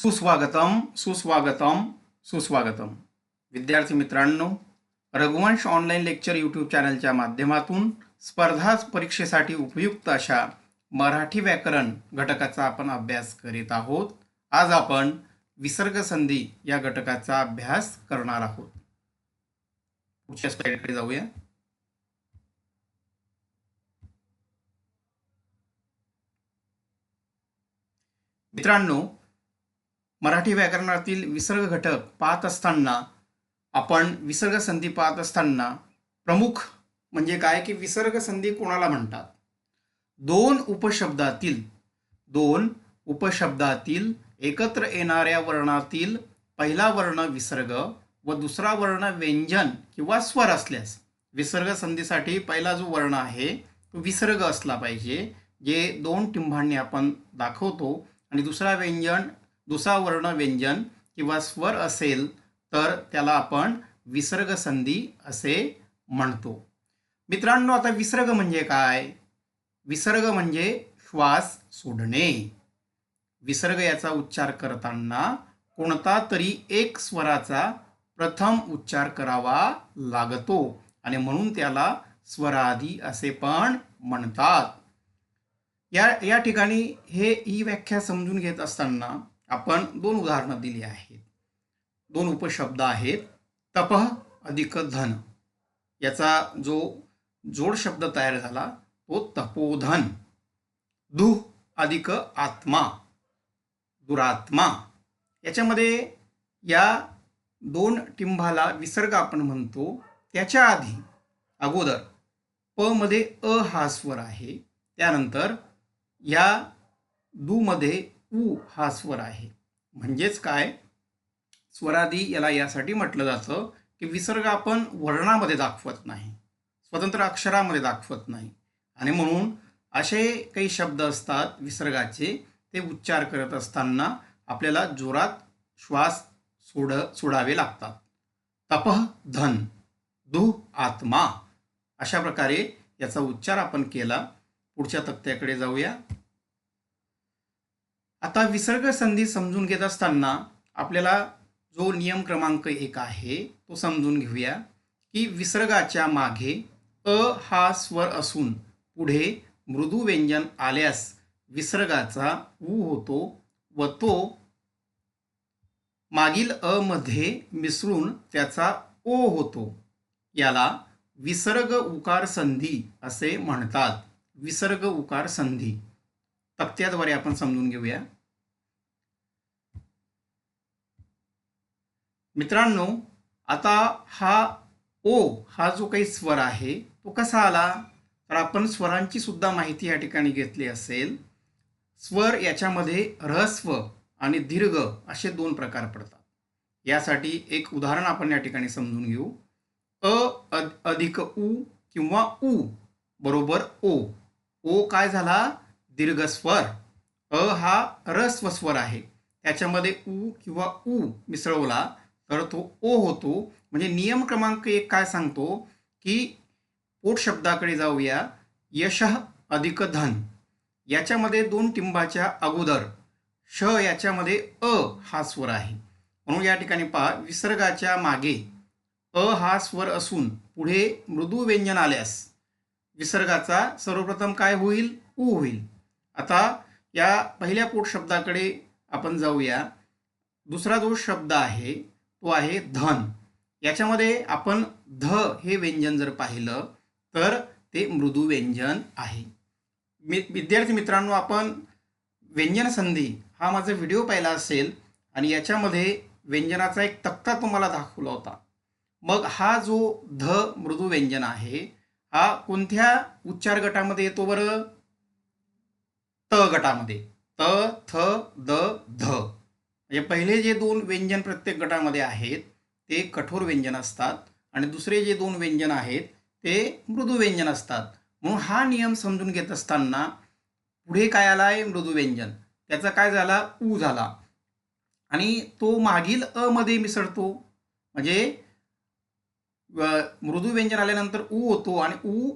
सुस्वागतम सुस्वागतम सुस्वागतम. विद्यार्थी मित्रांनो रघुवंश ऑनलाईन लेक्चर यूट्यूब चॅनलच्या माध्यमातून स्पर्धा परीक्षेसाठी उपयुक्त अशा मराठी व्याकरण घटकाचा आपण अभ्यास करीत आहोत. आज आपण विसर्ग संधी या घटकाचा अभ्यास करणार आहोत. पुढच्या स्लाइडकडे जाऊया. मित्रांनो मराठी व्याकरणातील विसर्ग घटक पाहत असताना आपण विसर्ग संधी पाहत असताना प्रमुख म्हणजे काय? की विसर्ग संधी कोणाला म्हणतात? दोन उपशब्दातील दोन उपशब्दातील एकत्र येणाऱ्या वर्णातील पहिला वर्ण विसर्ग व दुसरा वर्ण व्यंजन किंवा स्वर असल्यास विसर्ग संधीसाठी पहिला जो वर्ण आहे तो विसर्ग असला पाहिजे जे दोन टिंभांनी आपण दाखवतो. आणि दुसरा व्यंजन दुसरा वर्ण व्यंजन किंवा स्वर असेल तर त्याला आपण विसर्ग संधी असे म्हणतो. मित्रांनो आता विसर्ग म्हणजे काय? विसर्ग म्हणजे श्वास सोडणे. विसर्ग याचा उच्चार करताना कोणता तरी एक स्वराचा प्रथम उच्चार करावा लागतो आणि म्हणून त्याला स्वरादी असे पण म्हणतात. या या ठिकाणी हे ही व्याख्या समजून घेत असताना आपण दोन उदाहरणं दिली आहेत. दोन उपशब्द आहेत. तप अधिक धन. याचा जो जोड शब्द तयार झाला तो तपोधन. दुह अधिक आत्मा. दुरात्मा. याच्यामध्ये या दोन टिंभाला विसर्ग आपण म्हणतो. त्याच्या आधी अगोदर प मध्ये अ हा स्वर आहे. त्यानंतर या दू मध्ये उ हा स्वर आहे. म्हणजेच काय? स्वरादी याला यासाठी म्हटलं जातं की विसर्ग आपण वर्णामध्ये दाखवत नाही. स्वतंत्र अक्षरामध्ये दाखवत नाही. आणि म्हणून असे काही शब्द असतात विसर्गाचे ते उच्चार करत असताना आपल्याला जोरात श्वास सोड सोडावे लागतात. तपह धन दुह आत्मा अशा प्रकारे याचा उच्चार आपण केला. पुढच्या तक्त्याकडे जाऊया. आता विसर्ग संधी समजून घेत असताना आपल्याला जो नियम क्रमांक एक आहे तो समजून घेऊया की विसर्गाच्या मागे अ हा स्वर असून पुढे मृदू व्यंजन आल्यास विसर्गाचा ऊ होतो व तो मागील अ मध्ये मिसळून त्याचा ओ होतो. याला विसर्ग उकार संधी असे म्हणतात. विसर्ग उकार संधी. तक्त्याद्वारे आपण समजून घेऊया. मित्रांनो आता हा ओ हा जो काही स्वर आहे तो कसा आला? तर आपण स्वरांची सुद्धा माहिती या ठिकाणी घेतली असेल. स्वर याच्यामध्ये ऱ्हस्व आणि दीर्घ असे दोन प्रकार पडतात. यासाठी एक उदाहरण आपण या ठिकाणी समजून घेऊ. अ अधिक उ किंवा उ बरोबर ओ. ओ काय झाला? दीर्घ स्वर अ हा रस्व स्वर आहे. त्याच्यामध्ये उ किंवा उ मिसळवला तर तो ओ होतो. म्हणजे नियम क्रमांक एक काय सांगतो? की पोट शब्दाकडे जाऊया. यश अधिक धन. याच्यामध्ये दोन टिंबाच्या अगोदर. श याच्यामध्ये अ हा स्वर आहे. म्हणून या ठिकाणी पहा विसर्गाच्या मागे अ हा स्वर असून पुढे मृदू व्यंजन आल्यास विसर्गाचा सर्वप्रथम काय होईल? उ होईल. आता या पहिल्या पोट शब्दाकडे आपण जाऊया. दुसरा जो शब्द आहे तो आहे धन. याच्यामध्ये आपण ध हे व्यंजन जर पाहिलं तर ते मृदू व्यंजन आहे. मी विद्यार्थी मित्रांनो आपण व्यंजन संधी हा माझा व्हिडिओ पाहिला असेल आणि याच्यामध्ये व्यंजनाचा एक तक्ता तुम्हाला दाखवला होता. मग हा जो ध मृदू व्यंजन आहे हा कोणत्या उच्चार गटामध्ये येतो बरं? त गटामध्ये. त थ द ध. म्हणजे पहिले जे दोन व्यंजन प्रत्येक गटामध्ये आहेत ते कठोर व्यंजन असतात आणि दुसरे जे दोन व्यंजन आहेत ते मृदू व्यंजन असतात. म्हणून हा नियम समजून घेत असताना पुढे काय आला आहे मृदू व्यंजन? त्याचा काय झाला? ऊ झाला. आणि तो मागील अ मध्ये मिसळतो. म्हणजे मृदू व्यंजन आल्यानंतर ऊ होतो आणि ऊ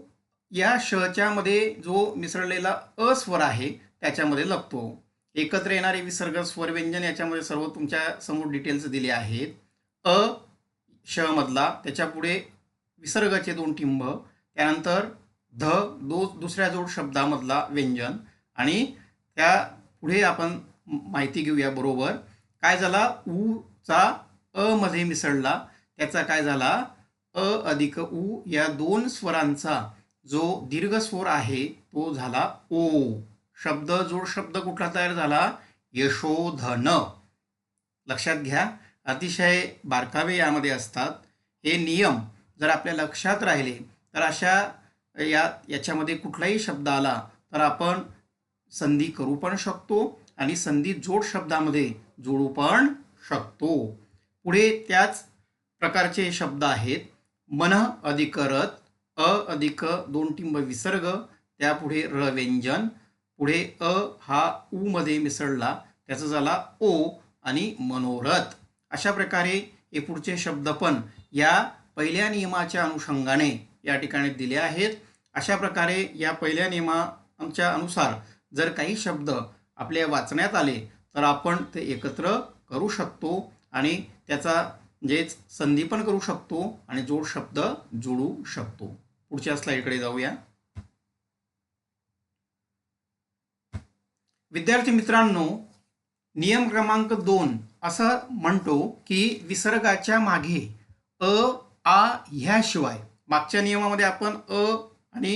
या शच्यामध्ये जो मिसळलेला अस्वर आहे त्याच्यामध्ये लागतो एकत्र येणारे विसर्ग स्वर व्यंजन याच्यामध्ये सर्व तुमच्यासमोर डिटेल्स दिले आहेत. अ श मधला त्याच्यापुढे विसर्गाचे दोन टिंब त्यानंतर ध दो दुसऱ्या जोड शब्दामधला व्यंजन आणि त्या पुढे आपण माहिती घेऊया बरोबर. काय झाला? उ चा अ मध्ये मिसळला. त्याचा काय झाला? अ अधिक उ या दोन स्वरांचा जो दीर्घ स्वर आहे तो झाला ओ. शब्द जोड शब्द कुठला तयार झाला? यशोधन. लक्षात घ्या अतिशय बारकावे यामध्ये असतात. हे नियम जर आपल्या लक्षात राहिले तर अशा या याच्यामध्ये कुठलाही शब्द आला तर आपण संधी करू पण शकतो आणि संधी जोड शब्दामध्ये जोडू पण शकतो. पुढे त्याच प्रकारचे शब्द आहेत. मन अधिकरत अ अधिक दोन टिंब विसर्ग त्यापुढे र व्यंजन पुढे अ हा उमध्ये मध्ये मिसळला त्याचा झाला ओ आणि मनोरथ. अशा प्रकारे हे पुढचे शब्द पण या पहिल्या नियमाच्या अनुषंगाने या ठिकाणी दिले आहेत. अशा प्रकारे या पहिल्या नियमाच्या अनुसार जर काही शब्द आपल्या वाचण्यात आले तर आपण ते एकत्र करू शकतो आणि त्याचा म्हणजेच संधी पण करू शकतो आणि जोड शब्द जोडू शकतो. पुढच्या स्लाईडकडे जाऊया. विद्यार्थी मित्रांनो नियम क्रमांक दोन असं म्हणतो की विसर्गाच्या मागे अ आ ह्याशिवाय मागच्या नियमामध्ये आपण अ आणि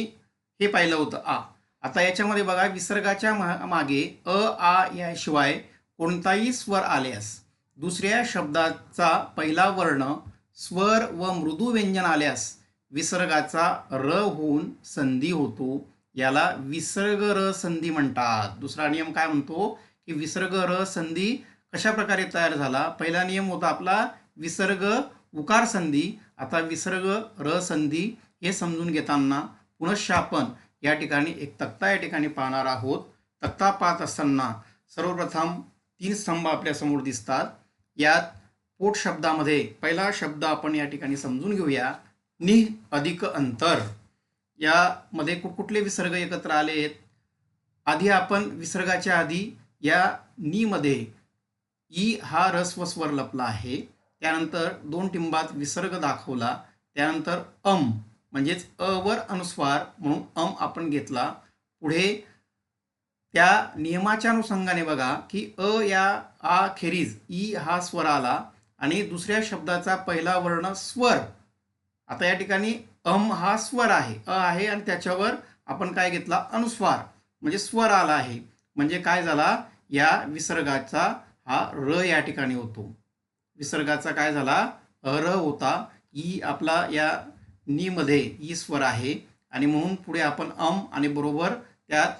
हे पाहिलं होतं आ. आता याच्यामध्ये बघा विसर्गाच्या मागे अ आ याशिवाय कोणताही स्वर आल्यास दुसऱ्या शब्दाचा पहिला वर्ण स्वर व मृदू व्यंजन आल्यास विसर्गाचा र होऊन संधी होतो. याला विसर्ग र संधी म्हणतात. दुसरा नियम काय म्हणतो? की विसर्ग र संधी कशा प्रकारे तयार झाला? पहिला नियम होता आपला विसर्ग उकार संधी. आता विसर्ग र संधी हे समजून घेताना पुनश्च या ठिकाणी एक तक्ता या ठिकाणी पाहणार आहोत. तक्ता पाहत असताना सर्वप्रथम तीन स्तंभ आपल्यासमोर दिसतात. यात पोट शब्दामध्ये पहिला शब्द आपण या ठिकाणी समजून घेऊया. नि अधिक अंतर. यामध्ये कुठकुठले विसर्ग एकत्र आले आहेत? आधी आपण विसर्गाच्या आधी या नीमध्ये ई हा रस्व स्वर लपला आहे. त्यानंतर दोन टिंबात विसर्ग दाखवला. त्यानंतर अम म्हणजेच अ वर अनुस्वार म्हणून अम आपण घेतला. पुढे त्या नियमाच्या अनुषंगाने बघा की अ या आ खेरीज ई हा स्वर आला आणि दुसऱ्या शब्दाचा पहिला वर्ण स्वर आता या ठिकाणी अम हा स्वर आहे. अ आहे आणि त्याच्यावर आपण काय घेतला? अनुस्वार. म्हणजे स्वर आला आहे. म्हणजे काय झाला? या विसर्गाचा हा र या ठिकाणी होतो. विसर्गाचा काय झाला? अर होता. ई आपला या नी मध्ये ई स्वर आहे. आणि म्हणून पुढे आपण अम आणि बरोबर त्यात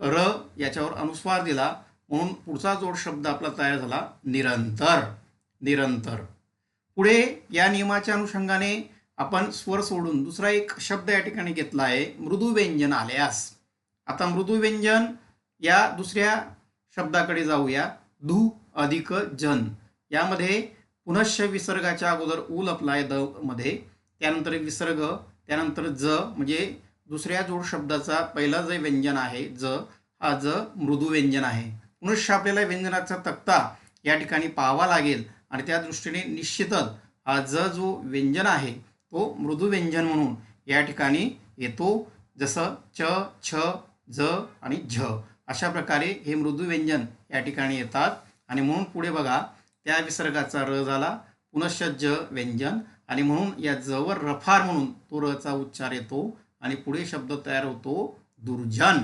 र याच्यावर अनुस्वार दिला. म्हणून पुढचा जोड शब्द आपला तयार झाला निरंतर. निरंतर. पुढे या नियमाच्या अनुषंगाने आपण स्वर सोडून दुसरा एक शब्द या ठिकाणी घेतला आहे मृदू व्यंजन आल्यास. आता मृदू व्यंजन या दुसऱ्या शब्दाकडे जाऊया. धू अधिक जन. यामध्ये पुनश्च विसर्गाच्या अगोदर उ लपलाय द मध्ये. त्यानंतर विसर्ग त्यानंतर ज म्हणजे दुसऱ्या जोड शब्दाचा पहिला जे व्यंजन आहे ज हा ज मृदू व्यंजन आहे. पुनश्च आपल्याला व्यंजनाचा तक्ता या ठिकाणी पाहावा लागेल आणि त्या दृष्टीने निश्चितच हा ज जो व्यंजन आहे तो मृदू व्यंजन म्हणून या ठिकाणी येतो. जसं च छ ज आणि झ अशा प्रकारे हे मृदू व्यंजन या ठिकाणी येतात. आणि म्हणून पुढे बघा त्या विसर्गाचा र झाला पुनश्च ज व्यंजन. आणि म्हणून या जवर रफार म्हणून तो रचा उच्चार येतो. आणि पुढे शब्द तयार होतो दुर्जन.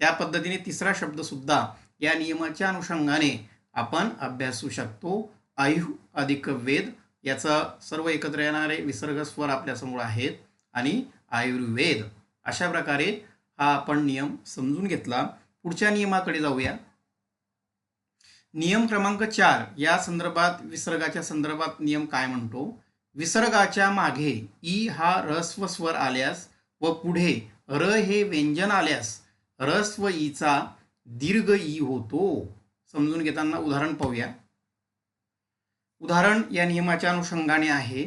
त्या पद्धतीने तिसरा शब्दसुद्धा या नियमाच्या अनुषंगाने आपण अभ्यासू शकतो. आयु अधिक वेद याचा सर्व एकत्र येणारे विसर्ग स्वर आपल्यासमोर आहेत आणि आयुर्वेद. अशा प्रकारे हा आपण नियम समजून घेतला. पुढच्या नियमाकडे जाऊया. नियम क्रमांक चार. या संदर्भात विसर्गाच्या संदर्भात नियम काय म्हणतो? विसर्गाच्या मागे ई हा रस्व स्वर आल्यास व पुढे र हे व्यंजन आल्यास रस ईचा दीर्घ ई होतो. समजून घेताना उदाहरण पाहूया. उदाहरण या नियमाच्या अनुषंगाने आहे.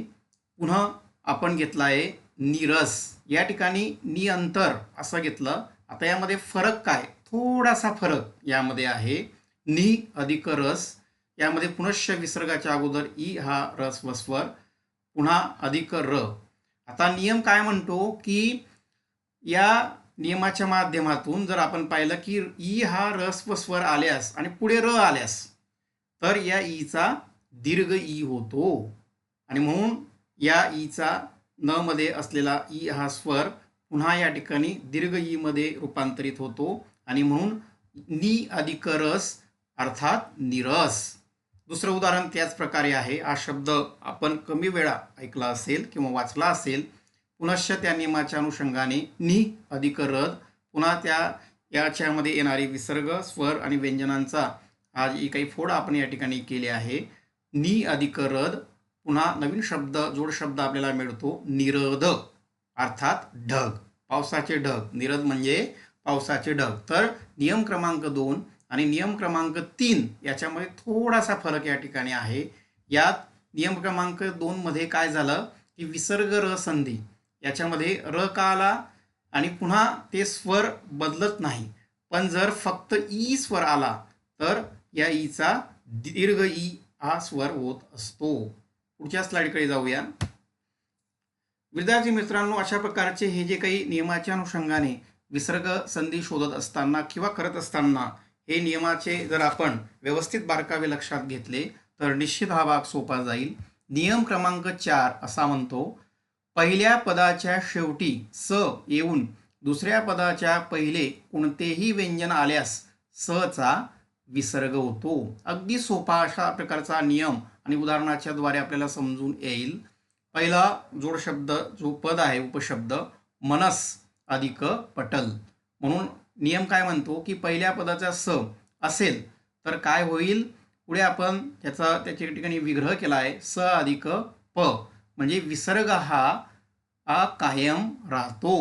पुन्हा आपण घेतला आहे निरस. या ठिकाणी निअंतर असं घेतलं. आता यामध्ये फरक काय? थोडासा फरक यामध्ये आहे. नि अधिक रस. यामध्ये पुनश्च विसर्गाच्या अगोदर ई हा रस वस्वर. पुन्हा अधिक र. आता नियम काय म्हणतो की या नियमाच्या माध्यमातून जर आपण पाहिलं की ई हा रस व स्वर आल्यास आणि पुढे र आल्यास तर या ईचा दीर्घ ई होतो. आणि म्हणून या ईचा न मध्ये असलेला ई हा स्वर पुन्हा या ठिकाणी दीर्घ ई मध्ये रूपांतरित होतो. आणि म्हणून नी अधिक रस अर्थात निरस. दुसरं उदाहरण त्याच प्रकारे आहे. हा शब्द आपण कमी वेळा ऐकला असेल किंवा वाचला असेल. पुनश्च त्या नियमाच्या अनुषंगाने नि अधिक रद पुन्हा त्या याच्यामध्ये येणारी विसर्ग स्वर आणि व्यंजनांचा हा जी काही फोड आपण या ठिकाणी केले आहे नी अधिक रद. पुन्हा नवीन शब्द जोड शब्द आपल्याला मिळतो. निरद अर्थात ढग. पावसाचे ढग. निरद म्हणजे पावसाचे ढग. तर नियम क्रमांक दोन आणि नियम क्रमांक तीन याच्यामध्ये थोडासा फरक या ठिकाणी आहे. यात नियम क्रमांक दोनमध्ये काय झालं? की विसर्ग र संधी. याच्यामध्ये र का आला? आणि पुन्हा ते स्वर बदलत नाही. पण जर फक्त ई स्वर आला तर या ईचा दीर्घ ई हा स्वर होत असतो. पुढच्या स्लाईडकडे जाऊया. विद्यार्थी मित्रांनो अशा प्रकारचे हे जे काही नियमाच्या अनुषंगाने विसर्ग संधी शोधत असताना किंवा करत असताना हे नियमाचे जर आपण व्यवस्थित बारकावे लक्षात घेतले तर निश्चित हा भाग सोपा जाईल. नियम क्रमांक चार असा म्हणतो पहिल्या पदाच्या शेवटी स येऊन दुसऱ्या पदाच्या पहिले कोणतेही व्यंजन आल्यास सचा विसर्ग होतो. अगदी सोपा अशा प्रकारचा नियम आणि उदाहरणाच्या द्वारे आपल्याला समजून येईल. पहिला जोडशब्द जो पद आहे उपशब्द मनस अधिक पटल. म्हणून नियम काय म्हणतो? की पहिल्या पदाचा स असेल तर काय होईल? पुढे आपण त्याचा त्याच्या ठिकाणी विग्रह केला आहे स अधिक प. म्हणजे विसर्ग हा कायम राहतो.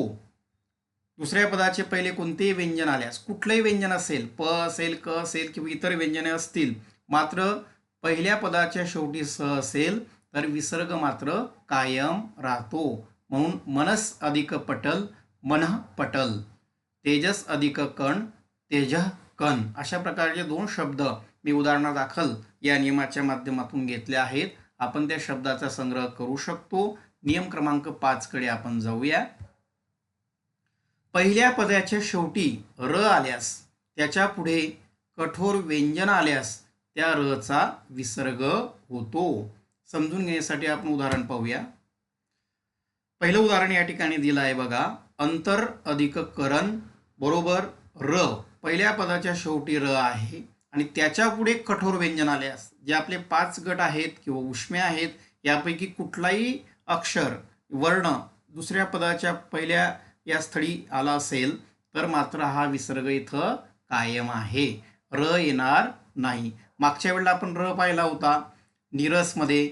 दुसऱ्या पदाचे पहिले कोणतेही व्यंजन आल्यास कुठलंही व्यंजन असेल प असेल क असेल किंवा इतर व्यंजने असतील मात्र पहिल्या पदाच्या शेवटी स असेल तर विसर्ग मात्र कायम राहतो. म्हणून मनस अधिक पटल मन पटल. तेजस अधिक कण तेज कण. अशा प्रकारचे दोन शब्द मी उदाहरणादाखल या नियमाच्या माध्यमातून घेतले आहेत. आपण त्या शब्दाचा संग्रह करू शकतो. नियम क्रमांक पाचकडे आपण जाऊया. पहिल्या पदाच्या शेवटी र आल्यास त्याच्या पुढे कठोर व्यंजन आल्यास त्या रचा विसर्ग होतो. समजून घेण्यासाठी आपण उदाहरण पाहूया. पहिलं उदाहरण या ठिकाणी दिलं आहे बघा. अंतर अधिक करण बरोबर र. पहिल्या पदाच्या शेवटी र आहे आणि त्याच्या पुढे कठोर व्यंजन आल्यास जे आपले पाच गट आहेत किंवा उष्मे आहेत यापैकी कुठलाही अक्षर वर्ण दुसऱ्या पदाच्या पहिल्या या स्थळी आला असेल तर मात्र हा विसर्ग इथं कायम आहे. र येणार नाही. मागच्या वेळेला आपण र पाहिला होता निरसमध्ये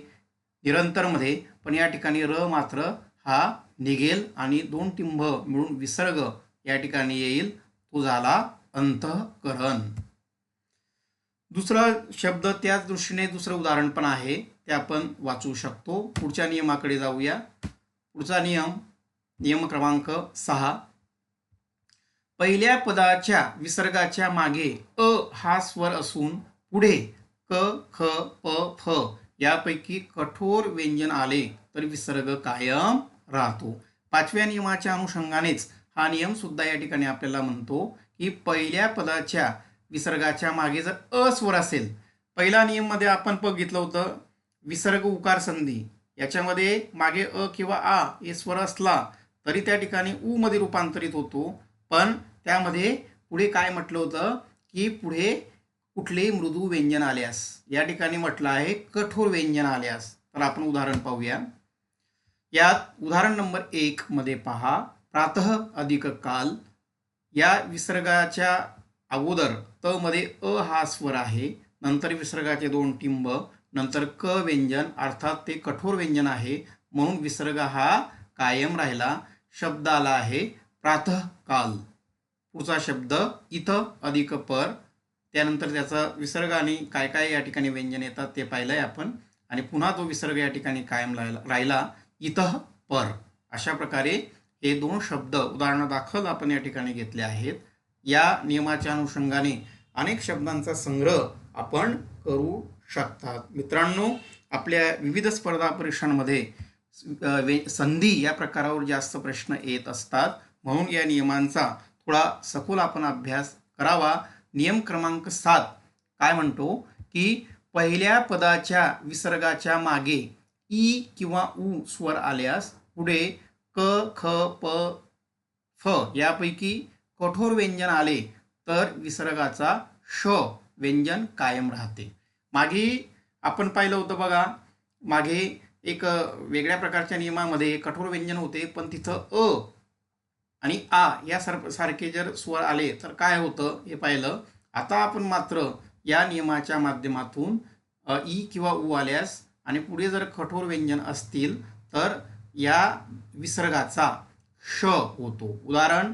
निरंतरमध्ये पण या ठिकाणी र मात्र हा निघेल आणि दोन टिंब मिळून विसर्ग या ठिकाणी येईल. तो झाला अंतःकरण. दुसरा शब्द त्याच दृष्टीने दुसरं उदाहरण पण आहे ते आपण वाचू शकतो. पुढच्या नियमाकडे जाऊया. पुढचा नियम नियम क्रमांक सहा. पहिल्या पदाच्या विसर्गाच्या मागे अ हा स्वर असून पुढे क ख प फ यापैकी कठोर व्यंजन आले तर विसर्ग कायम राहतो. पाचव्या नियमाच्या अनुषंगानेच हा नियम सुद्धा या ठिकाणी आपल्याला म्हणतो की पहिल्या पदाच्या विसर्गाच्या मागे जर अ स्वर असेल पहिला नियममध्ये आपण बघितलं होतं विसर्ग उकार संधी. याच्यामध्ये मागे अ किंवा आ हे स्वर असला तरी त्या ठिकाणी उ मध्ये रूपांतरित होतो. पण त्यामध्ये पुढे काय म्हटलं होतं की पुढे कुठलेही मृदू व्यंजन आल्यास या ठिकाणी म्हटलं आहे कठोर व्यंजन आल्यास. तर आपण उदाहरण पाहूया. यात उदाहरण नंबर एक मध्ये पहा. प्रातः अधिक काल. या विसर्गाच्या अगोदर त मध्ये अ हा स्वर आहे. नंतर विसर्गाचे दोन टिंब नंतर क व्यंजन अर्थात ते कठोर व्यंजन आहे. म्हणून विसर्ग हा कायम राहिला. शब्द आला आहे प्रातः काल पुढचा शब्द इथं अधिक पर. त्यानंतर त्याचा विसर्ग आणि काय काय या ठिकाणी व्यंजन येतात ते पाहिलंय आपण. आणि पुन्हा तो विसर्ग या ठिकाणी कायम राहिला राहिला इतः पर. अशा प्रकारे हे दोन शब्द उदाहरणादाखल आपण या ठिकाणी घेतले आहेत. या नियमाच्या अनुषंगाने अनेक शब्दांचा संग्रह आपण करू शकतात. मित्रांनो आपल्या विविध स्पर्धा परीक्षांमध्ये संधी या प्रकारावर जास्त प्रश्न येत असतात. म्हणून या नियमांचा थोडा सखोल आपण अभ्यास करावा. नियम क्रमांक सात. काय म्हणतो? की पहिल्या पदाच्या विसर्गाच्या मागे ई किंवा ऊ स्वर आल्यास पुढे क ख प फ यापैकी कठोर व्यंजन आले तर विसर्गाचा श व्यंजन कायम राहते. मागे आपण पाहिलं होतं बघा. मागे एक वेगळ्या प्रकारच्या नियमामध्ये कठोर व्यंजन होते पण तिथं अ आणि आ या सार सारखे जर स्वर आले तर काय होतं हे पाहिलं. आता आपण मात्र या नियमाच्या माध्यमातून ई किंवा उ आल्यास आणि पुढे जर कठोर व्यंजन असतील तर या विसर्गाचा श होतो. उदाहरण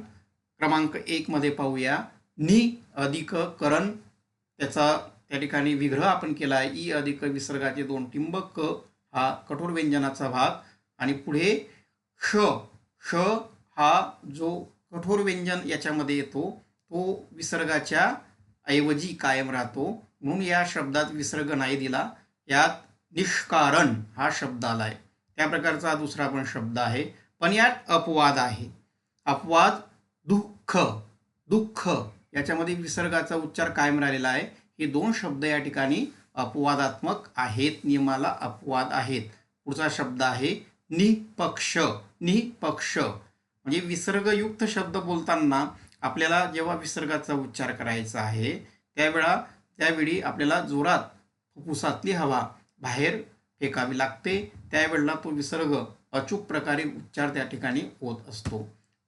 क्रमांक एकमध्ये पाहूया. नि अधिक करण त्याचा त्या ठिकाणी विग्रह आपण केला आहे ई अधिक विसर्गाचे दोन टिंबक क हा कठोर व्यंजनाचा भाग. आणि पुढे श श हा जो कठोर व्यंजन याच्यामध्ये येतो तो विसर्गाच्या ऐवजी कायम राहतो. म्हणून या शब्दात विसर्ग नाही दिला. यात निष्कारण हा शब्द आलाय. त्या प्रकारचा दुसरा पण शब्द आहे. पण यात अपवाद आहे. अपवाद दुःख दुःख याच्यामध्ये विसर्गाचा उच्चार कायम राहिलेला आहे. हे दोन शब्द या ठिकाणी अपवादात्मक आहेत नियमाला अपवाद आहेत. पुढचा शब्द आहे निपक्ष. निपक्ष. म्हणजे विसर्गयुक्त शब्द बोलताना आपल्याला जेव्हा विसर्गाचा उच्चार करायचा आहे त्यावेळा त्यावेळी आपल्याला जोरात फुफ्फुसातली हवा बाहेर फेकावी लागते. त्यावेळेला तो विसर्ग अचूक प्रकारे उच्चार त्या ठिकाणी होत असतो.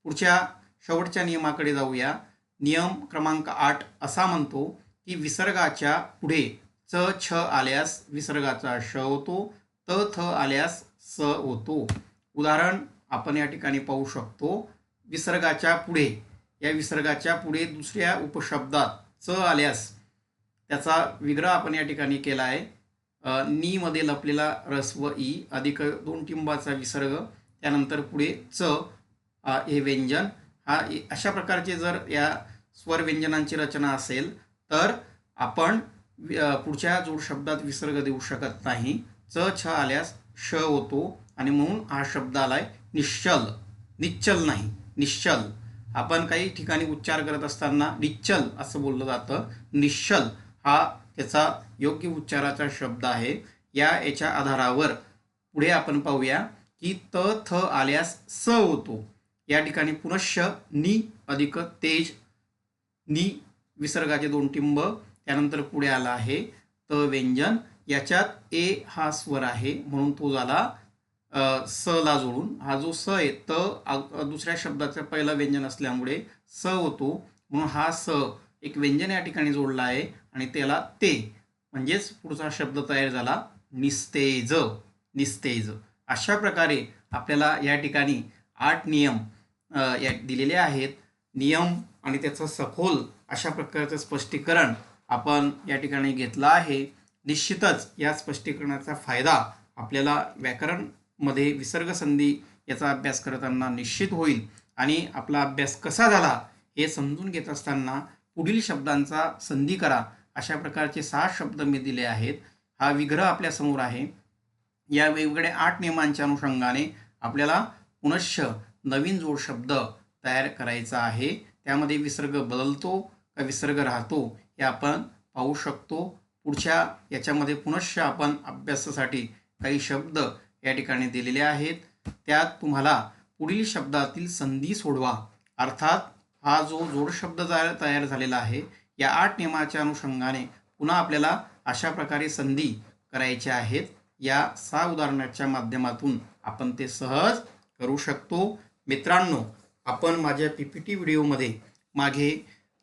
पुढच्या शेवटच्या नियमाकडे जाऊया. नियम क्रमांक आठ असा म्हणतो की विसर्गाच्या पुढे च छ आल्यास विसर्गाचा श होतो. त थ आल्यास स होतो. उदाहरण आपण या ठिकाणी पाहू शकतो. विसर्गाच्या पुढे या विसर्गाच्या पुढे दुसऱ्या उपशब्दात च आल्यास त्याचा विग्रह आपण या ठिकाणी केला आहे. नीमध्ये लपलेला रस्व ई अधिक दोन टिंबाचा विसर्ग त्यानंतर पुढे च हे व्यंजन. हा ए- अशा प्रकारचे जर या स्वर व्यंजनांची रचना असेल तर आपण पुढच्या जोड शब्दात विसर्ग देऊ शकत नाही. च छ आल्यास श होतो आणि म्हणून हा शब्द आलाय निश्चल. निश्चल नाही निश्चल. आपण काही ठिकाणी उच्चार करत असताना निश्चल असं बोललं जातं. निश्चल हा त्याचा योग्य उच्चाराचा शब्द आहे. या याच्या आधारावर पुढे आपण पाहूया की त थ आल्यास स होतो. या ठिकाणी पुनश्च नि अधिक तेज नि विसर्गाचे दोन टिंब त्यानंतर पुढे आला आहे त व्यंजन. याच्यात ए हा स्वर आहे म्हणून तो झाला स ला जोडून. हा जो स आहे त दुसऱ्या शब्दाचं पहिलं व्यंजन असल्यामुळे स होतो. म्हणून हा स एक व्यंजन या ठिकाणी जोडला आहे आणि त्याला ते म्हणजेच पुढचा शब्द तयार झाला निस्तेज निस्तेज. अशा प्रकारे आपल्याला या ठिकाणी आठ नियम या दिलेले आहेत. नियम आणि त्याचं सखोल अशा प्रकारचं स्पष्टीकरण आपण या ठिकाणी घेतला आहे. निश्चितच या स्पष्टीकरणाचा फायदा आपल्याला व्याकरणमध्ये विसर्गसंधी याचा अभ्यास करताना निश्चित होईल आणि आपला अभ्यास कसा झाला हे समजून घेत असताना पुढील शब्दांचा संधी करा. अशा प्रकारचे सहा शब्द मी दिले आहेत. हा विग्रह आपल्यासमोर आहे. या वेगवेगळ्या आठ नियमांच्या अनुषंगाने आपल्याला पुनश्च नवीन जोड शब्द तयार करायचा आहे. त्यामध्ये विसर्ग बदलतो का विसर्ग राहतो हे आपण पाहू शकतो. पुढच्या याच्यामध्ये पुनश्च आपण अभ्यासासाठी काही शब्द या ठिकाणी दिलेले आहेत. त्यात तुम्हाला पुढील शब्दातील संधी सोडवा. अर्थात हा जो जोडशब्द तयार झालेला आहे या आठ नियमाच्या अनुषंगाने पुन्हा आपल्याला अशा प्रकारे संधी करायच्या आहेत. या सहा उदाहरणाच्या माध्यमातून आपण ते सहज करू शकतो. मित्रांनो आपण माझ्या पी पी टी व्हिडिओमध्ये मागे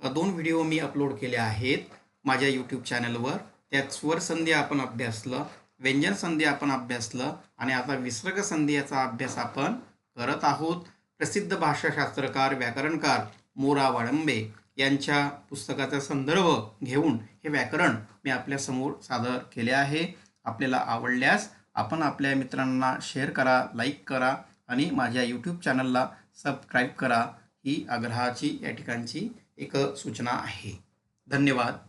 दोन व्हिडिओ मी अपलोड केले आहेत माझ्या यूट्यूब चॅनलवर त्यात स्वर संधी आपण अभ्यासलं व्यंजन संधी आपण अभ्यासलं आणि आता विसर्ग संधी याचा अभ्यास आपण करत आहोत. प्रसिद्ध भाषाशास्त्रकार व्याकरणकार मोरा वाळंबे यांच्या पुस्तकाचा संदर्भ घेऊन हे व्याकरण मी आपल्यासमोर सादर केले आहे. आपल्याला आवडल्यास आपण आपल्या मित्रांना शेअर करा लाईक करा आणि माझ्या यूट्यूब चॅनलला सबस्क्राईब करा. ही आग्रहाची या ठिकाणची एक सूचना आहे. धन्यवाद.